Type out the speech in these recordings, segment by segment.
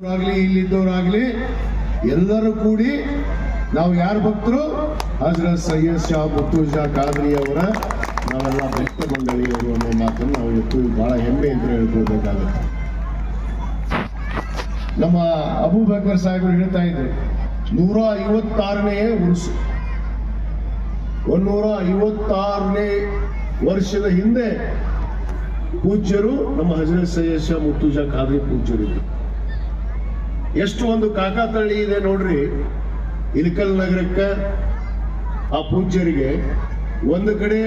ಆಗ್ಲಿ ಇಲ್ಲಿದ್ದವರಾಗ್ಲಿ ಎಲ್ಲರೂ ಕೂಡಿ ನಾವು ಯಾರು ಭಕ್ತರು? ಹಜರತ್ ಸೈಯದ್ ಶಾ ಮುತ್ತುಜಾ ಖಾದ್ರಿ ಅವರ ನಾವೆಲ್ಲ ಭಕ್ತ ಮಂಡಳಿಯವರು ಅನ್ನೋ ಮಾತನ್ನು ನಾವು ಇವತ್ತು ಬಹಳ ಹೆಮ್ಮೆ ಅಂತ ಹೇಳ್ಕೊಳ್ಬೇಕಾಗುತ್ತೆ. ನಮ್ಮ ಅಬೂಬಕರ್ ಸಾಹೇಬರು ಹೇಳ್ತಾ ಇದ್ರು, ನೂರ ಐವತ್ತಾರನೇ ಉರುಸು ಒಂದೂರ ಐವತ್ತಾರನೇ ವರ್ಷದ ಹಿಂದೆ ಪೂಜ್ಯರು ನಮ್ಮ ಹಜರತ್ ಸೈಯದ್ ಶಾ ಮುತ್ತುಜಾ ಖಾದ್ರಿ ಪೂಜ್ಯರಿದ್ರು. ಎಷ್ಟು ಒಂದು ಕಾಕಾತಳ್ಳಿ ಇದೆ ನೋಡ್ರಿ. ಇಲಕಲ್ ನಗರಕ್ಕೆ ಆ ಪೂಜ್ಯರಿಗೆ ಒಂದು ಕಡೆ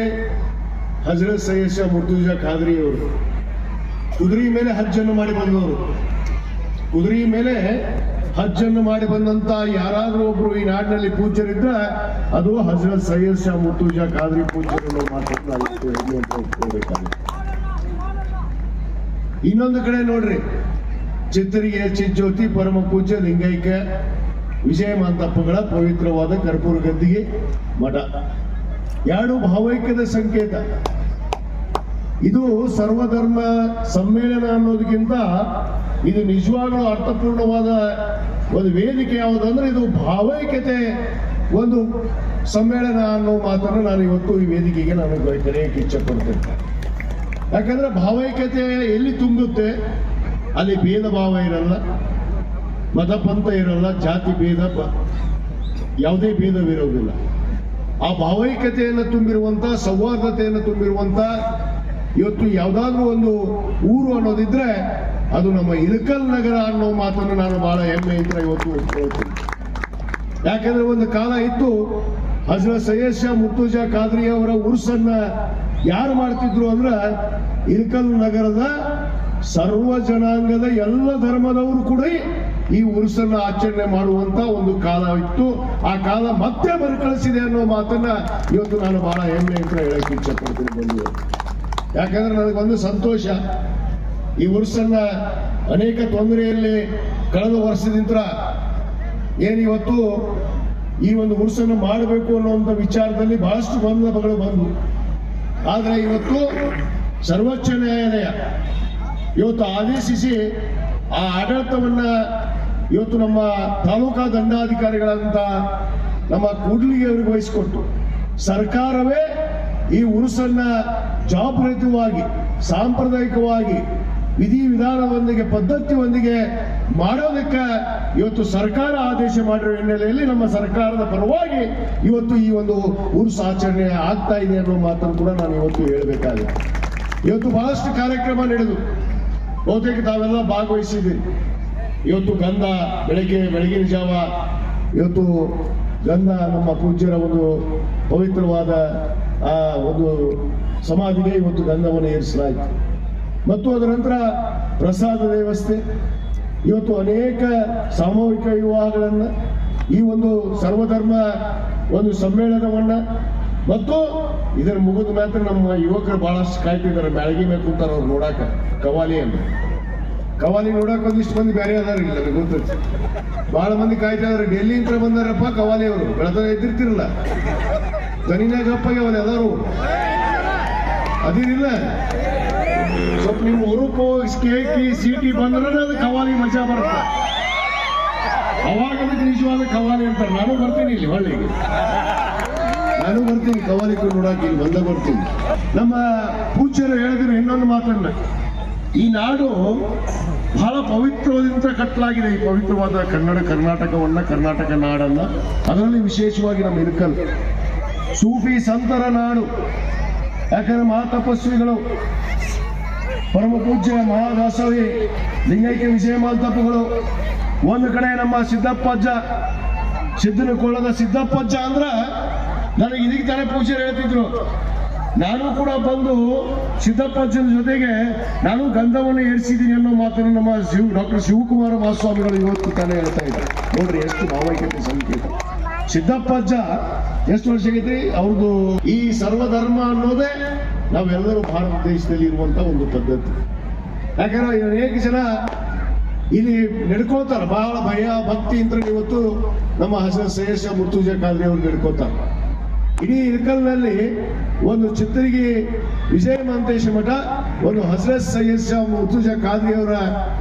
ಹಜರತ್ ಸೈಯದ್ ಮುರ್ತುಜ ಖಾದ್ರಿ ಅವರು, ಕುದುರೆ ಮೇಲೆ ಹಜ್ಜನ್ನು ಮಾಡಿ ಬಂದವರು. ಕುದುರೆ ಮೇಲೆ ಹಜ್ಜನ್ನು ಮಾಡಿ ಬಂದಂತ ಯಾರಾದ್ರೂ ಒಬ್ರು ಈ ನಾಡಿನಲ್ಲಿ ಪೂಜ್ಯರಿದ್ರ ಅದು ಹಜರತ್ ಸೈಯದ್ ಶಾ ಮುರ್ತುಜಾ ಖಾದ್ರಿ ಪೂಜ್ಯರನ್ನು ಅಂತ ಇನ್ನೊಂದು ಕಡೆ ನೋಡ್ರಿ ಚಿತ್ತರಿಗೆ ಚಿಜ್ಯೋತಿ ಪರಮ ಪೂಜ್ಯ ಲಿಂಗೈಕ್ಯ ವಿಜಯ ಮಾಂತಪ್ಪಗಳ ಪವಿತ್ರವಾದ ಕರ್ಪೂರ ಗದ್ದಿಗೆ ಮಠ. ಎರಡು ಭಾವೈಕ್ಯದ ಸಂಕೇತ. ಇದು ಸರ್ವಧರ್ಮ ಸಮ್ಮೇಳನ ಅನ್ನೋದಕ್ಕಿಂತ ಇದು ನಿಜವಾಗ್ಲೂ ಅರ್ಥಪೂರ್ಣವಾದ ಒಂದು ವೇದಿಕೆ ಯಾವುದಂದ್ರೆ ಇದು ಭಾವೈಕ್ಯತೆ ಒಂದು ಸಮ್ಮೇಳನ ಅನ್ನೋ ಮಾತನ್ನು ನಾನು ಇವತ್ತು ಈ ವೇದಿಕೆಗೆ ನಾನು ಕರೆಯಕ್ಕೆ ಇಚ್ಛೆ ಪಡ್ತೇನೆ ಯಾಕಂದ್ರೆ ಭಾವೈಕ್ಯತೆ ಎಲ್ಲಿ ತುಂಬುತ್ತೆ? ಅಲ್ಲಿ ಭೇದ ಭಾವ ಇರಲ್ಲ ಮತ ಪಂಥ ಇರಲ್ಲ, ಜಾತಿ ಭೇದ ಯಾವುದೇ ಭೇದವಿರೋದಿಲ್ಲ. ಆ ಭಾವೈಕ್ಯತೆಯನ್ನು ತುಂಬಿರುವಂತ, ಸೌಹಾರ್ದತೆಯನ್ನು ತುಂಬಿರುವಂತ, ಇವತ್ತು ಯಾವುದಾದ್ರೂ ಒಂದು ಊರು ಅನ್ನೋದಿದ್ರೆ ಅದು ನಮ್ಮ ಇಳಕಲ್ ನಗರ ಅನ್ನೋ ಮಾತನ್ನು ನಾನು ಬಹಳ ಹೆಮ್ಮೆಯಿಂದ ಇವತ್ತು ಹೇಳ್ತೀನಿ. ಯಾಕಂದ್ರೆ ಒಂದು ಕಾಲ ಇತ್ತು ಹಜರ ಸೈಯದ್ ಶಾ ಖಾದ್ರಿ ಅವರ ಉರ್ಸನ್ನ ಯಾರು ಮಾಡ್ತಿದ್ರು ಅಂದ್ರ ಇಳಕಲ್ ನಗರದ ಸರ್ವ ಜನಾಂಗದ ಎಲ್ಲ ಧರ್ಮದವರು ಕೂಡ ಈ ಉರುಸನ್ನ ಆಚರಣೆ ಮಾಡುವಂತ ಒಂದು ಕಾಲ ಇತ್ತು. ಆ ಕಾಲ ಮತ್ತೆ ಮರುಕಳಿಸಿದೆ ಅನ್ನೋ ಮಾತನ್ನ ಇವತ್ತು ನಾನು ಬಹಳ ಹೆಮ್ಮೆ ಅಂತ ಹೇಳಕ್ಕೆ ಇಚ್ಛೆ ಪಡ್ತೀನಿ ಬಂದು ಯಾಕಂದ್ರೆ ನನಗೊಂದು ಸಂತೋಷ. ಈ ಉರುಸನ್ನ ಅನೇಕ ತೊಂದರೆಯಲ್ಲಿ ಕಳೆದ ವರ್ಷದಿಂದ ಏನು ಇವತ್ತು ಈ ಒಂದು ಉರುಸನ್ನು ಮಾಡಬೇಕು ಅನ್ನುವಂಥ ವಿಚಾರದಲ್ಲಿ ಬಹಳಷ್ಟು ಬಂದು. ಆದರೆ ಇವತ್ತು ಸರ್ವೋಚ್ಚ ನ್ಯಾಯಾಲಯ ಇವತ್ತು ಆದೇಶಿಸಿ ಆ ಆಡಳಿತವನ್ನ ಇವತ್ತು ನಮ್ಮ ತಾಲೂಕಾ ದಂಡಾಧಿಕಾರಿಗಳಂತ ನಮ್ಮ ಕೂಡ್ಲಿಗೆ ಅವರು ವಹಿಸಿಕೊಟ್ಟು ಸರ್ಕಾರವೇ ಈ ಉರುಸನ್ನ ಜವಾಬ್ದಾರಿತವಾಗಿ ಸಾಂಪ್ರದಾಯಿಕವಾಗಿ, ವಿಧಿ ವಿಧಾನದೊಂದಿಗೆ ಪದ್ಧತಿಯೊಂದಿಗೆ ಮಾಡೋದಕ್ಕೆ ಇವತ್ತು ಸರ್ಕಾರ ಆದೇಶ ಮಾಡಿರೋ ಹಿನ್ನೆಲೆಯಲ್ಲಿ ನಮ್ಮ ಸರ್ಕಾರದ ಪರವಾಗಿ ಇವತ್ತು ಈ ಒಂದು ಉರುಸು ಆಚರಣೆ ಆಗ್ತಾ ಇದೆ ಅನ್ನೋ ಮಾತನ್ನು ಕೂಡ ನಾನು ಇವತ್ತು ಹೇಳಬೇಕಾಗಿದೆ. ಇವತ್ತು ಬಹಳಷ್ಟು ಕಾರ್ಯಕ್ರಮ ನಡೆದು ಬಹುತೇಕ ತಾವೆಲ್ಲ ಭಾಗವಹಿಸಿದ್ದೀರಿ ಇವತ್ತು ಗಂಧ, ಬೆಳಗ್ಗೆ, ಬೆಳಗಿನ ಜಾವ, ಇವತ್ತು ಗಂಧ ನಮ್ಮ ಪೂಜ್ಯರ ಒಂದು ಪವಿತ್ರವಾದ, ಆ, ಒಂದು ಸಮಾಧಿಗೆ ಇವತ್ತು ಗಂಧವನ್ನು ಏರಿಸಲಾಯಿತು. ಮತ್ತು ಅದರ ನಂತರ ಪ್ರಸಾದ ವ್ಯವಸ್ಥೆ. ಇವತ್ತು ಅನೇಕ ಸಾಮೂಹಿಕ ವಿವಾಹಗಳನ್ನು ಈ ಒಂದು ಸರ್ವಧರ್ಮ ಒಂದು ಸಮ್ಮೇಳನವನ್ನ ಮತ್ತು ಇದರ ಮುಗಿದ ಮಾತ್ರ ನಮ್ಮ ಯುವಕರು ಬಹಳಷ್ಟು ಕಾಯ್ತಿದ್ದಾರೆ. ಬೆಳಗ್ಗೆ ಮೇಲೆ ಕೂತಾರ ಅವ್ರು ನೋಡಾಕ. ಕವಾಲಿಯನ್ನು ಕವಾಲಿ ನೋಡಕ್ ಒಂದಿಷ್ಟು ಮಂದಿ ಬೇರೆ ಅದಾರ ಇಲ್ಲ, ನನಗೆ ಗೊತ್ತೈತಿ. ಬಹಳ ಮಂದಿ ಕಾಯ್ತಾ ಇದಾರೆ. ಡೆಲ್ಲಿಯಿಂದ ಬಂದಾರಪ್ಪ ಕವಾಲಿ ಅವರು. ಬೆಳತನ ಎದ್ದಿರ್ತಿರಲ್ಲ. ದನಿನಾಗ ಅವ್ರು ಅವನು ಅದಾರು ಅದಿರಿಲ್ಲ. ಸ್ವಲ್ಪ ನಿಮ್ ಉರುಪ ಕೇಕಿ ಸೀಟಿ ಬಂದ್ರೆ ಅದು ಕವಾಲಿ ಮಜಾ ಬರುತ್ತೆ. ಅವಾಗ ಅದಕ್ಕೆ ನಿಜವಾದ ಕವಾಲಿ ಅಂತಾರೆ. ನಾನು ಬರ್ತೀನಿ ಇಲ್ಲಿ ಹಳ್ಳಿಗೆ. ನಾನು ಬರ್ತೀನಿ ಕವಾಲಿ ನೋಡಕ್ಕೆ ಇಲ್ಲಿ ಬಂದ ಬರ್ತೀನಿ. ನಮ್ಮ ಪೂಜ್ಯರು ಹೇಳಿದ್ರು ಇನ್ನೊಂದು ಮಾತನ್ನ. ಈ ನಾಡು ಬಹಳ ಪವಿತ್ರದಿಂದ ಕಟ್ಟಲಾಗಿದೆ. ಈ ಪವಿತ್ರವಾದ ಕನ್ನಡ, ಕರ್ನಾಟಕವನ್ನ, ಕರ್ನಾಟಕ ನಾಡನ್ನ. ಅದರಲ್ಲಿ ವಿಶೇಷವಾಗಿ ನಮ್ಮ ಇರ್ಕಲ್. ಸೂಫಿ ಸಂತರ ನಾಡು. ಯಾಕಂದ್ರೆ ಮಹಾತಪಸ್ವಿಗಳು ಪರಮ ಪೂಜ್ಯ ಮಹಾದಾಸವಿ, ಲಿಂಗೈಕ್ಯ ವಿಜಯ ಮಾಲ್ತಪ್ಪಗಳು. ಒಂದು ಕಡೆ ನಮ್ಮ ಸಿದ್ದಪ್ಪಜ್ಜ ಸಿದ್ದನ ಕೊಳ್ಳದ ಸಿದ್ದಪ್ಪಜ್ಜ ಅಂದ್ರ ನನಗೆ ಇದಕ್ಕೆ ತಾನೇ ಪೂಜೆ ಹೇಳ್ತಿದ್ರು. ನಾನು ಕೂಡ ಬಂದು ಸಿದ್ದಪ್ಪಜ್ಜನ ಜೊತೆಗೆ ನಾನು ಗಂಧವನ್ನು ಏರಿಸಿದ್ದೀನಿ ಅನ್ನೋ ಮಾತನ್ನು ನಮ್ಮ ಶಿವ, ಡಾಕ್ಟರ್ ಶಿವಕುಮಾರ ಮಹಾಸ್ವಾಮಿಗಳು ಇವತ್ತು ತಾನೇ ಹೇಳ್ತಾ ಇದ್ದಾರೆ. ನೋಡ್ರಿ ಎಷ್ಟು ಭಾವೈಕ್ಯತೆ ಸಂಕೇತ. ಸಿದ್ದಪ್ಪಜ್ಜ ಎಷ್ಟು ವರ್ಷ ಆಗೈತಿ ಅವ್ರದ್ದು ಈ ಸರ್ವಧರ್ಮ ಅನ್ನೋದೇ ನಾವೆಲ್ಲರೂ ಭಾರತ ದೇಶದಲ್ಲಿ ಇರುವಂತ ಒಂದು ಪದ್ಧತಿ. ಯಾಕಂದ್ರೆ ಅನೇಕ ಜನ ಇಲ್ಲಿ ನಡ್ಕೋತಾರ ಬಹಳ ಭಯ, ಭಕ್ತಿ ಅಂತ ಇವತ್ತು ನಮ್ಮ ಹಸ ಶ್ರೇಷ್ಠ ಮುರ್ತುಜ ಖಾದ್ರಿ ಅವ್ರು ನಡ್ಕೋತಾರ ಇಡೀ ಇಳಕಲ್ನಲ್ಲಿ ಒಂದು ಚಿತ್ತರಿಗೆ ವಿಜಯ ಮಹಂತೇಶ ಮಠ, ಒಂದು ಹಸರತ್ ಸೈಯದ್ ಶಾ ಮುರ್ತುಜ ಖಾದ್ರಿ ಅವರ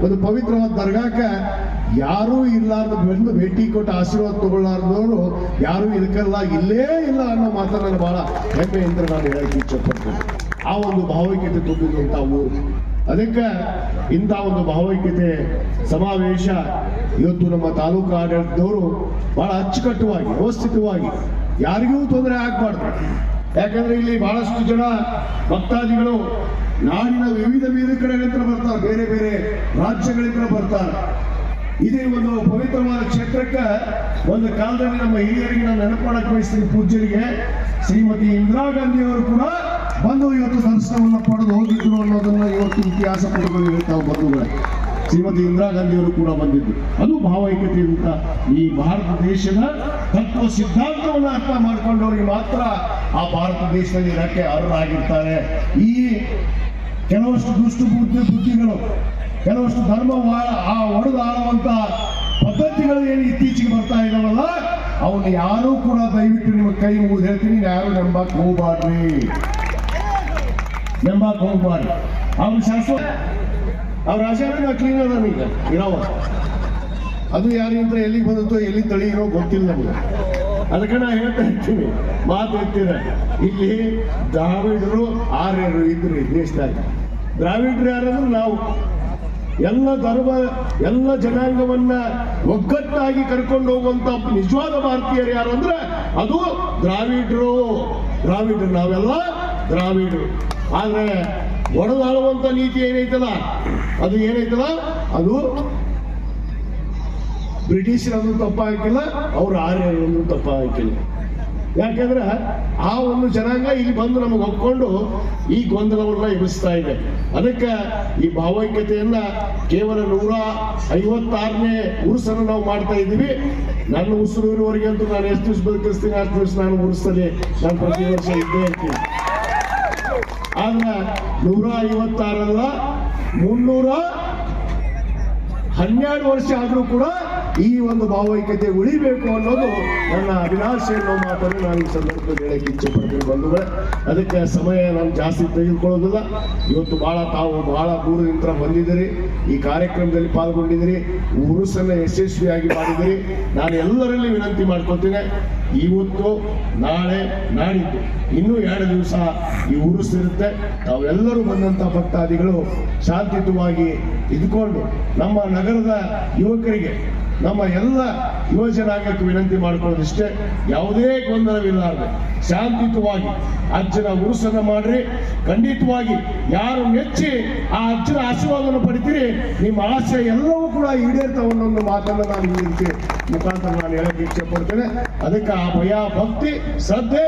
ಒಂದು ಪವಿತ್ರವಾದ ದರ್ಗಾಕ ಯಾರೂ ಇಲ್ಲಾರ್ದು ಬಂದು ಭೇಟಿ ಕೊಟ್ಟು ಆಶೀರ್ವಾದ ತಗೊಳ್ಳಾರ್ದವರು ಯಾರೂ ಇಳಕಲ್ಲ ಇಲ್ಲೇ ಇಲ್ಲ ಅನ್ನೋ ಮಾತನ್ನ ಬಹಳ ಹೆಮ್ಮೆಯಿಂದ ನಾನು ಹೇಳಕ್ಕೆ ಇಚ್ಛಪಡ್ತೇನೆ. ಆ ಒಂದು ಭಾವೈಕ್ಯತೆ ತುಂಬಿದಂಥ ಊರು. ಅದಕ್ಕೆ ಇಂಥ ಒಂದು ಭಾವೈಕ್ಯತೆ ಸಮಾವೇಶ ಇವತ್ತು ನಮ್ಮ ತಾಲೂಕು ಆಡಳಿತದವರು ಬಹಳ ಅಚ್ಚುಕಟ್ಟುವಾಗಿ, ವ್ಯವಸ್ಥಿತವಾಗಿ ಯಾರಿಗೂ ತೊಂದರೆ ಆಗಬಾರ್ದು. ಯಾಕಂದ್ರೆ ಇಲ್ಲಿ ಬಹಳಷ್ಟು ಜನ ಭಕ್ತಾದಿಗಳು ನಾಡಿನ ವಿವಿಧ ವಿವಿಧ ಕಡೆಗಳಿಂದ ಬರ್ತಾರೆ, ಬೇರೆ ಬೇರೆ ರಾಜ್ಯಗಳಿಂದ ಬರ್ತಾರೆ. ಇದೇ ಒಂದು ಪವಿತ್ರವಾದ ಕ್ಷೇತ್ರಕ್ಕೆ ಒಂದು ಕಾಲದಲ್ಲಿ ನಮ್ಮ ಹಿರಿಯರಿಗೆ ನಾನು ನೆನಪು ಮಾಡಕ್ ಬಯಸ್ತೀನಿ ಪೂಜ್ಯರಿಗೆ. ಶ್ರೀಮತಿ ಇಂದಿರಾ ಗಾಂಧಿ ಅವರು ಕೂಡ ಬಂದು ಇವತ್ತು ದರ್ಶನವನ್ನು ಪಡೆದು ಹೋಗಿದ್ರು ಅನ್ನೋದನ್ನ ಇವತ್ತು ಇತಿಹಾಸ ಪುಟಗಳು ಹೇಳ್ತಾವೆ ಬಂಧುಗಳೇ ಶ್ರೀಮತಿ ಇಂದಿರಾ ಗಾಂಧಿಯವರು ಕೂಡ ಬಂದಿದ್ದು. ಅದು ಭಾವೈಕ್ಯತೆಯಿಂದ ಈ ಭಾರತ ದೇಶದ ತತ್ವ ಸಿದ್ಧಾಂತವನ್ನು ಅರ್ಥ ಮಾಡಿಕೊಂಡವರಿಗೆ ಮಾತ್ರ ಆ ಭಾರತ ದೇಶದಲ್ಲಿ ಇರಕ್ಕೆ ಅರ್ಹರಾಗಿರ್ತಾರೆ. ಈ ಕೆಲವಷ್ಟು ದುಷ್ಟು ಬುದ್ಧಿ ಬುದ್ಧಿಗಳು, ಕೆಲವಷ್ಟು ಧರ್ಮ ಆ ಒಡೆದು ಆಳುವಂತ ಪದ್ಧತಿಗಳು ಏನು ಇತ್ತೀಚೆಗೆ ಬರ್ತಾ ಇದಾವಲ್ಲ, ಅವನ್ನ ಯಾರೂ ಕೂಡ ದಯವಿಟ್ಟು ನಿಮ್ಮ ಕೈ ಮುಗಿದು ಹೇಳ್ತೀನಿ, ಯಾರು ನಂಬಕ್ ಹೋಗ್ಬಾರ್ರಿ ನಂಬಕ್ ಹೋಗ್ಬಾರ್ರಿ ಅವನು ಶಾಸ್ತ್ರ ಅವ್ರ ರಾಜಾನ ಕ್ಲೀನ್ ಅದ ಈಗ ಇರೋವ. ಅದು ಯಾರಿಂದ ಎಲ್ಲಿಗೆ ಬಂದತ್ತೋ ಎಲ್ಲಿ ತಳಿಯಿರೋ ಗೊತ್ತಿಲ್ಲ ನಮಗೆ. ಅದಕ್ಕೆ ನಾ ಹೇಳ್ತಾ ಇರ್ತೀನಿ. ಮಾತು ಹೇಳ್ತೀರ. ಇಲ್ಲಿ ದ್ರಾವಿಡರು, ಆರ್ಯರು ಇದ್ರು ದೇಶದಾಗ ದ್ರಾವಿಡ್ರು ಯಾರಂದ್ರೆ ನಾವು. ಎಲ್ಲ ಧರ್ಮ, ಎಲ್ಲ ಜನಾಂಗವನ್ನ ಒಗ್ಗಟ್ಟಾಗಿ ಕರ್ಕೊಂಡು ಹೋಗುವಂತ ನಿಜವಾದ ಭಾರತೀಯರು ಯಾರು ಅಂದ್ರೆ ಅದು ದ್ರಾವಿಡ್ರು. ದ್ರಾವಿಡ್ರು ನಾವೆಲ್ಲ ದ್ರಾವಿಡರು ಆದ್ರೆ ಒಡೆದಾಳುವಂತ ನೀತಿ ಏನೈತಲ್ಲ? ಅದು ಏನೈತಲ್ಲ? ಅದು ಬ್ರಿಟಿಷರನ್ನು ತಪ್ಪ ಹಾಕಿಲ್ಲ ಅವ್ರು ತಪ್ಪ ಹಾಕಿಲ್ಲ ಯಾಕಂದ್ರೆ ಆ ಒಂದು ಜನಾಂಗ ಇಲ್ಲಿ ಬಂದು ನಮಗೆ ಒಪ್ಕೊಂಡು ಈ ಗೊಂದಲವನ್ನ ಎಬ್ಬಿಸ್ತಾ ಇದೆ. ಅದಕ್ಕೆ ಈ ಭಾವೈಕ್ಯತೆಯನ್ನ ಕೇವಲ ನೂರ ಐವತ್ತಾರನೇ ಉರುಸನ್ನು ನಾವು ಮಾಡ್ತಾ ಇದ್ದೀವಿ. ನನ್ನ ಉಸಿರು ಇರುವವರಿಗೆ ಅಂತೂ ನಾನು ಎಷ್ಟು ದಿವಸ ಬದುಕಿಸ್ತೀನಿ, ಅಷ್ಟು ದಿವಸ ನಾನು ಉರುಸ್ತೇನೆ ನಾನು ಪ್ರತಿ ವರ್ಷ ಇದ್ದೇ ಇರ್ತೀನಿ. ಆದ್ರೆ ನೂರ ಐವತ್ತಾರಲ್ಲ ಮುನ್ನೂರ ಹನ್ನೆರಡು ವರ್ಷ ಆದರೂ ಕೂಡ ಈ ಒಂದು ಭಾವೈಕ್ಯತೆ ಉಳಿಬೇಕು ಅನ್ನೋದು ನನ್ನ ಅಭಿಲಾಷೆ ಅನ್ನೋ ಮಾತನ್ನು ನಾನು ಈ ಸಂದರ್ಭದಲ್ಲಿ ಹೇಳಕ್ಕೆ ಇಚ್ಛೆ ಪಡ್ತೀನಿ ಬಂಧುಗಳೇ. ಅದಕ್ಕೆ ಸಮಯ ನಾನು ಜಾಸ್ತಿ ತೆಗೆದುಕೊಳ್ಳೋದಿಲ್ಲ. ಇವತ್ತು ಬಹಳ ತಾವು ಬಹಳ ದೂರದಿಂದ ಬಂದಿದ್ದೀರಿ. ಈ ಕಾರ್ಯಕ್ರಮದಲ್ಲಿ ಪಾಲ್ಗೊಂಡಿದ್ದೀರಿ. ಉರುಸನ್ನ ಯಶಸ್ವಿಯಾಗಿ ಮಾಡಿದಿರಿ ನಾನು ಎಲ್ಲರಲ್ಲಿ ವಿನಂತಿ ಮಾಡ್ಕೊತೀನಿ ಇವತ್ತು, ನಾಳೆ, ನಾಡಿದ್ದು, ಇನ್ನೂ ಎರಡು ದಿವಸ ಈ ಉರುಸಿರುತ್ತೆ ತಾವೆಲ್ಲರೂ ಬಂದಂಥ ಭಕ್ತಾದಿಗಳು ಶಾಂತಿಯುತವಾಗಿ ಇದ್ಕೊಂಡು ನಮ್ಮ ನಗರದ ಯುವಕರಿಗೆ ನಮ್ಮ ಎಲ್ಲ ಯುವ ಜನಾಂಗಕ್ಕೆ ವಿನಂತಿ ಮಾಡ್ಕೊಳ್ಳೋದಿಷ್ಟೇ, ಯಾವುದೇ ಗೊಂದಲವಿಲ್ಲಾರ್ದೆ ಶಾಂತಿಯುತವಾಗಿ ಅಜ್ಜನ ಉರುಸನ್ನ ಮಾಡ್ರಿ. ಖಂಡಿತವಾಗಿ ಯಾರು ಮೆಚ್ಚಿ ಆ ಅಜ್ಜನ ಆಶೀರ್ವಾದವನ್ನು ಪಡಿತೀರಿ, ನಿಮ್ಮ ಆಸೆ ಎಲ್ಲವೂ ಕೂಡ ಈಡೇರ್ತಾವ ಅನ್ನೋ ಮಾತನ್ನು ನಾನು ಈ ರೀತಿ ಮುಖಾಂತರ ನಾನು ಹೇಳಕ್ಕೆ ಇಚ್ಛೆ ಪಡ್ತೇನೆ. ಅದಕ್ಕೆ ಆ ಭಯ, ಭಕ್ತಿ, ಶ್ರದ್ಧೆ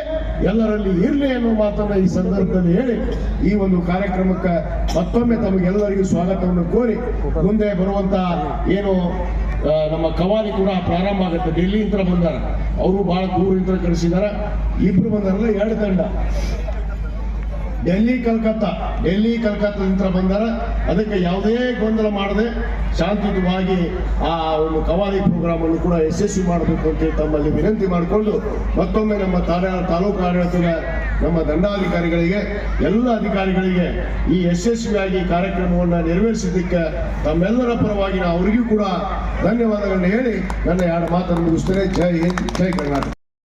ಎಲ್ಲರಲ್ಲಿ ಇರಲಿ ಅನ್ನೋ ಮಾತನ್ನು ಈ ಸಂದರ್ಭದಲ್ಲಿ ಹೇಳಿ, ಈ ಒಂದು ಕಾರ್ಯಕ್ರಮಕ್ಕೆ ಮತ್ತೊಮ್ಮೆ ತಮಗೆಲ್ಲರಿಗೂ ಸ್ವಾಗತವನ್ನು ಕೋರಿ ಮುಂದೆ ಬರುವಂತ ಏನು ನಮ್ಮ ಕವಾಲಿ ಕೂಡ ಪ್ರಾರಂಭ ಆಗುತ್ತೆ. ಡೆಲ್ಲಿಯಿಂದ ಬಂದಾರ. ಅವರು ಬಹಳ ಇಂತ್ರ ಕಳಿಸಿದಾರ. ಇಬ್ರು ಬಂದಾರಲ್ಲ, ಎರಡು ತಂಡ. ಡೆಲ್ಲಿ, ಕಲ್ಕತ್ತಾ. ಡೆಲ್ಲಿ, ಕಲ್ಕತ್ತಾದಿಂದ ಬಂದಾರ. ಅದಕ್ಕೆ ಯಾವುದೇ ಗೊಂದಲ ಮಾಡದೆ ಶಾಂತಿಯುತವಾಗಿ ಆ ಒಂದು ಕವಾಲಿ ಪ್ರೋಗ್ರಾಮ್ ಅನ್ನು ಕೂಡ ಯಶಸ್ವಿ ಮಾಡಬೇಕು ಅಂತ ತಮ್ಮಲ್ಲಿ ವಿನಂತಿ ಮಾಡಿಕೊಂಡು ಮತ್ತೊಮ್ಮೆ ನಮ್ಮ ತಾಲೂಕು ಆಡಳಿತದ ನಮ್ಮ ದಂಡಾಧಿಕಾರಿಗಳಿಗೆ, ಎಲ್ಲ ಅಧಿಕಾರಿಗಳಿಗೆ ಈ ಯಶಸ್ವಿಯಾಗಿ ಕಾರ್ಯಕ್ರಮವನ್ನು ನೆರವೇರಿಸಿದ್ದಕ್ಕೆ ತಮ್ಮೆಲ್ಲರ ಪರವಾಗಿ ನಾನು ಅವರಿಗೂ ಕೂಡ ಧನ್ಯವಾದಗಳನ್ನು ಹೇಳಿ ನನ್ನ ಎರಡು ಮಾತನ್ನು ಮುಗಿಸ್ತೇನೆ. ಜೈ ಹಿಂದ್, ಜೈ ಕರ್ನಾಟಕ.